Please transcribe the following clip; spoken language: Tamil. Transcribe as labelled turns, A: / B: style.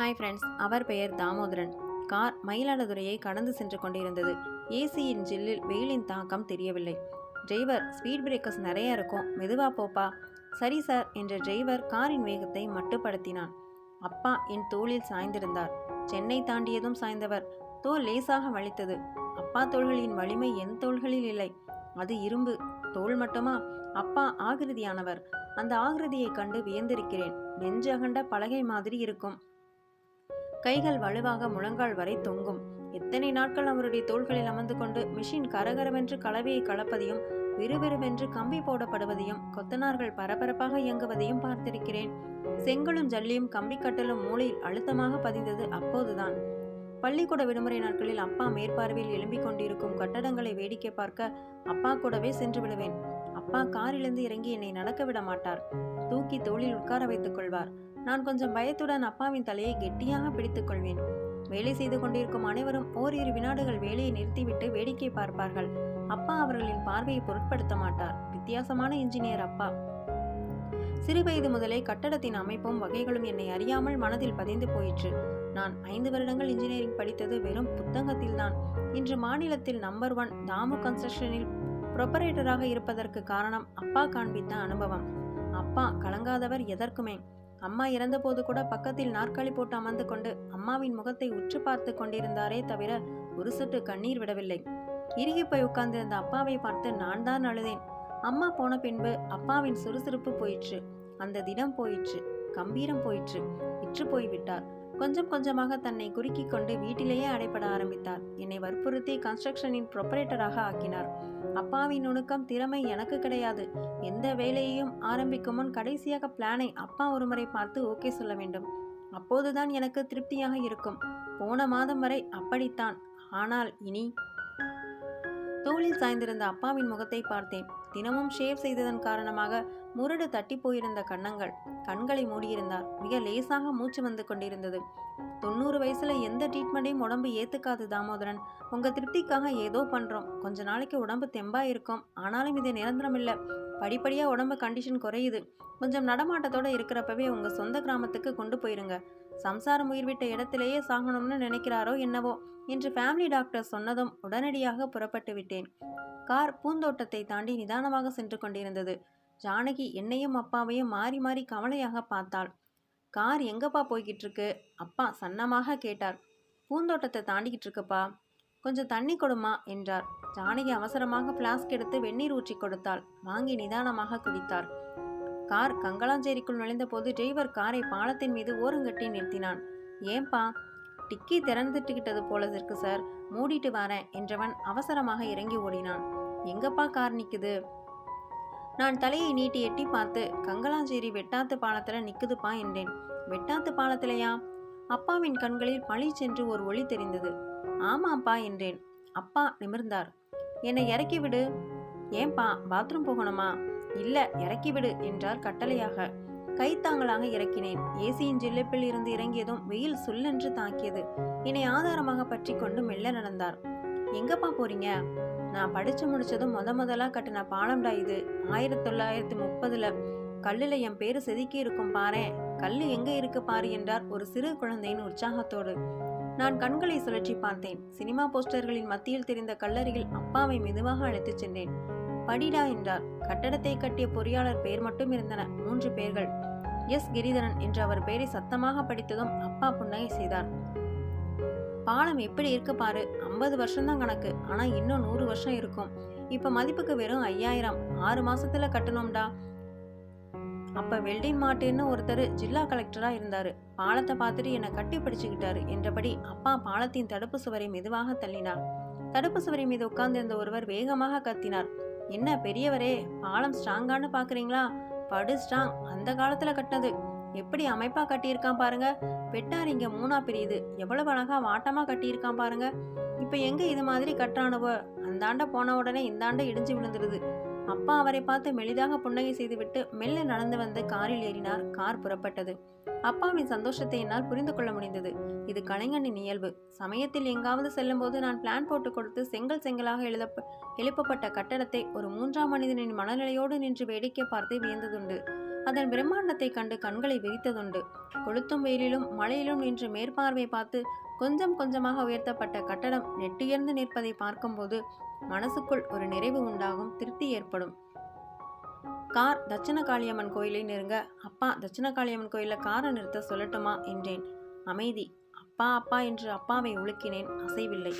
A: ஹாய் ஃப்ரெண்ட்ஸ் அவர் பெயர் தாமோதரன். கார் மயிலாடுதுறையை கடந்து சென்று கொண்டிருந்தது. ஏசியின் ஜில்லில் வெயிலின் தாக்கம் தெரியவில்லை. டிரைவர் ஸ்பீட் பிரேக்கர்ஸ் நிறைய இருக்கும். மெதுவா போப்பா. சரி சார் என்ற டிரைவர் காரின் வேகத்தை மட்டுப்படுத்தினான். அப்பா என் தோளில் சாய்ந்திருந்தார். சென்னை தாண்டியதும் சாய்ந்தவர். தோல் லேசாக வலித்தது. அப்பா தோள்களின் வலிமை என் தோள்களில் இல்லை. அது இரும்பு. தோல் மட்டுமா? அப்பா ஆகிருதியானவர். அந்த ஆகிருதியை கண்டு வியந்திருக்கிறேன். நெஞ்சு அகண்ட பலகை மாதிரி இருக்கும். கைகள் வலுவாக முழங்கால் வரை தொங்கும். எத்தனை நாட்கள் அவருடைய தோள்களில் அமர்ந்து கொண்டு மிஷின் கரகரவென்று கலவையை கலப்பதையும் விறுவிறுவென்று கம்பி போடப்படுவதையும் கொத்தனார்கள் பரபரப்பாக இயங்குவதையும் பார்த்திருக்கிறேன். செங்கலும் ஜல்லியும் கம்பி கட்டலும் மூளையில் அழுத்தமாக பதிந்தது அப்போதுதான். பள்ளிக்கூட விடுமுறை நாட்களில் அப்பா மேற்பார்வையில் எழும்பிக் கொண்டிருக்கும் கட்டடங்களை வேடிக்கை பார்க்க அப்பா கூடவே சென்று விடுவேன். அப்பா காரிலிருந்து இறங்கி என்னை நடக்க விட மாட்டார். தூக்கி தோளில் உட்கார வைத்துக் கொள்வார். நான் கொஞ்சம் பயத்துடன் அப்பாவின் தலையை கெட்டியாக பிடித்துக் கொள்வேன் வேலை செய்து கொண்டிருக்கும் அனைவரும் ஓரிரு வினாடுகள் வேலையை நிறுத்திவிட்டு வேடிக்கை பார்ப்பார்கள். அப்பா அவர்களின் பார்வையை பொருட்படுத்த மாட்டார். வித்தியாசமான இன்ஜினியர் அப்பா. சிறுவயது முதலே கட்டடத்தின் அமைப்பும் வகைகளும் என்னை அறியாமல் மனதில் பதிந்து போயிற்று. நான் ஐந்து வருடங்கள் இன்ஜினியரிங் படித்தது வெறும் புத்தகத்தில்தான் இன்று மாநிலத்தில் நம்பர் ஒன் தாமு கன்ஸ்ட்ரக்ஷனில் ப்ரொப்பரேட்டராக இருப்பதற்கு காரணம் அப்பா காண்பித்த அனுபவம். அப்பா கலங்காதவர் எதற்குமே. அம்மா இறந்தபோது கூட பக்கத்தில் நாற்காலி போட்டு அமர்ந்து கொண்டு அம்மாவின் முகத்தை உற்று பார்த்து கொண்டிருந்தாரே தவிர ஒரு சுட்டு கண்ணீர் விடவில்லை. இறுகி போய் உட்கார்ந்திருந்த அப்பாவை பார்த்து நான் தான் அழுதேன். அம்மா போன பின்பு அப்பாவின் சுறுசுறுப்பு போயிற்று. அந்த தினம் போயிற்று. கம்பீரம் போயிற்று. விற்று போய்விட்டார். கொஞ்சம் கொஞ்சமாக தன்னை குறுக்கிக் கொண்டு வீட்டிலேயே அடைபட ஆரம்பித்தார். என்னை வற்புறுத்தி கன்ஸ்ட்ரக்ஷனின் ப்ரொப்பரேட்டராக ஆக்கினார். அப்பாவின் நுணுக்கம் திறமை எனக்கு கிடையாது. எந்த வேலையையும் ஆரம்பிக்கும் முன் கடைசியாக பிளானை அப்பா ஒருமுறை பார்த்து ஓகே சொல்ல வேண்டும். அப்போதுதான் எனக்கு திருப்தியாக இருக்கும். போன மாதம் வரை அப்படித்தான். ஆனால் இனி தோளில் சாய்ந்திருந்த அப்பாவின் முகத்தை பார்த்தேன். தினமும் ஷேவ் செய்ததன் காரணமாக முரடு தட்டி போயிருந்த கன்னங்கள் கண்களை மூடியிருந்தார். மிக லேசாக மூச்சு வந்து கொண்டிருந்தது. தொண்ணூறு வயசுல எந்த ட்ரீட்மெண்ட்டையும் உடம்பு ஏத்துக்காது தாமோதரன். உங்க திருப்திக்காக ஏதோ பண்றோம். கொஞ்ச நாளைக்கு உடம்பு தெம்பா இருக்கும் ஆனாலும் இது நிரந்தரம் இல்லை. படிப்படியா உடம்பு கண்டிஷன் குறையுது. கொஞ்சம் நடமாட்டத்தோட இருக்கிறப்பவே உங்க சொந்த கிராமத்துக்கு கொண்டு போயிருங்க. சம்சாரம் உயிர்விட்ட இடத்திலேயே சாகணும்னு நினைக்கிறாரோ என்னவோ என்று ஃபேமிலி டாக்டர் சொன்னதும் உடனடியாக புறப்பட்டு விட்டேன். கார் பூந்தோட்டத்தை தாண்டி நிதானமாக சென்று கொண்டிருந்தது. ஜானகி என்னையும் அப்பாவையும் மாறி மாறி கவலையாக பார்த்தாள். கார் எங்கப்பா போய்கிட்டு இருக்கு அப்பா சன்னமாக கேட்டார். பூந்தோட்டத்தை தாண்டிக்கிட்டு இருக்குப்பா கொஞ்சம் தண்ணி கொடுமா என்றார். ஜானகி அவசரமாக பிளாஸ்க் எடுத்து வெந்நீர் ஊற்றி கொடுத்தாள். வாங்கி நிதானமாக குடித்தார் கார் கங்களாஞ்சேரிக்குள் நுழைந்தபோது டிரைவர் காரை பாலத்தின் மீது ஓரங்கட்டி நிறுத்தினான். ஏன்பா டிக்கி திறந்துட்டுக்கிட்டது போல இருக்கு சார். மூடிட்டு வரேன் என்றவன் அவசரமாக இறங்கி ஓடினான். எங்கப்பா கார் நிற்குது நான் தலையை நீட்டி எட்டி பார்த்து கங்களாஞ்சேரி வெட்டாத்து பாலத்தில் நிற்குதுப்பா என்றேன். வெட்டாத்து பாலத்திலையா? அப்பாவின் கண்களில் பழி சென்று ஒரு ஒளி தெரிந்தது. ஆமாப்பா என்றேன். அப்பா நிமிர்ந்தார். என்னை இறக்கி விடு. ஏன்பா பாத்ரூம் போகணுமா? இல்ல இறக்கிவிடு என்றார் கட்டளையாக. கைத்தாங்களாக இறக்கினேன். ஏசியின் ஜில்லிப்பில் இருந்து இறங்கியதும் வெயில் சுல்லென்று தாக்கியது. என்னை ஆதாரமாக பற்றி கொண்டு மெல்ல நடந்தார். எங்கப்பா போறீங்க? நான் படிச்சு முடிச்சதும் முத முதலா கட்டின பாலம்டா இது. ஆயிரத்தி தொள்ளாயிரத்தி முப்பதுல கல்லுல என் பேரு செதுக்கி இருக்கும் பாரு கல்லு எங்க இருக்கு பாரு என்றார் ஒரு சிறு குழந்தையின் உற்சாகத்தோடு. நான் கண்களை சுழற்றி பார்த்தேன். சினிமா போஸ்டர்களின் மத்தியில் தெரிந்த கல்லறையில் அப்பாவை மெதுவாக அழைத்துச் சென்றேன். படிடா என்றார். கட்டடத்தை கட்டிய பொறியாளர் பெயர் மட்டும் இருந்தன. மூன்று பேர்கள். எஸ். கிரிதரன் என்று அவர் பெயரை சத்தமாக படித்ததும் அப்பா புன்னகை செய்தார். பாலம் எப்படி இருக்கு பாரு. ஐம்பது வருஷம்தான் கணக்கு. ஆனா இன்னும் நூறு வருஷம் இருக்கும். இப்ப மதிப்புக்கு வெறும் ஐயாயிரம். ஆறு மாசத்துல கட்டணும்டா. அப்ப வெல்டின் மாட்டுன்னு ஒருத்தர் ஜில்லா கலெக்டரா இருந்தாரு. பாலத்தை பார்த்துட்டு என்னை கட்டி பிடிச்சுக்கிட்டாரு என்றபடி அப்பா பாலத்தின் தடுப்பு சுவரை மெதுவாக தள்ளினார். தடுப்பு சுவரை மீது உட்கார்ந்திருந்த ஒருவர் வேகமாக கத்தினார். என்ன பெரியவரே பாலம் ஸ்ட்ராங்கான்னு பார்க்குறீங்களா படு ஸ்ட்ராங் அந்த காலத்தில் கட்டினது. எப்படி அமைப்பாக கட்டியிருக்கான் பாருங்க. பெட்டார் இங்கே மூணா பிரியுது. எவ்வளவு அழகாக வாட்டமாக கட்டியிருக்கான் பாருங்க. இப்போ எங்கே இது மாதிரி கட்டுறானுவோ? அந்தாண்ட போன உடனே இந்தாண்ட இடிஞ்சு விழுந்துருது. அப்பா அவரை பார்த்து மெளிதாக புன்னகை செய்துவிட்டு மெல்ல நடந்து வந்து காரில் ஏறினார். கார் புறப்பட்டது. அப்பாவின் சந்தோஷத்தை என்னால் புரிந்து கொள்ள முடிந்தது. இது கலைஞனின் இயல்பு. சமயத்தில் எங்காவது செல்லும்போது நான் பிளான் போட்டு கொடுத்து செங்கல் செங்கலாக எழுதப்ப எழுப்பப்பட்ட கட்டடத்தை ஒரு மூன்றாம் மனிதனின் மனநிலையோடு நின்று வேடிக்கை பார்த்து வியந்ததுண்டு. அதன் பிரம்மாண்டத்தை கண்டு கண்களை விரித்ததுண்டு கொளுத்தும் வெயிலிலும் மழையிலும் நின்று மேற்பார்வை பார்த்து கொஞ்சம் கொஞ்சமாக உயர்த்தப்பட்ட கட்டடம் நெட்டுயர்ந்து நிற்பதை பார்க்கும்போது மனசுக்குள் ஒரு நிறைவு உண்டாகும் திருப்தி ஏற்படும். கார் தட்சிண காளியம்மன் கோயிலை நெருங்க அப்பா தட்சிண காளியம்மன் கோயிலில் காரை நிறுத்த சொல்லட்டுமா? என்றேன். அமைதி. அப்பா அப்பா என்று அப்பாவை உலுக்கினேன். அசைவில்லை.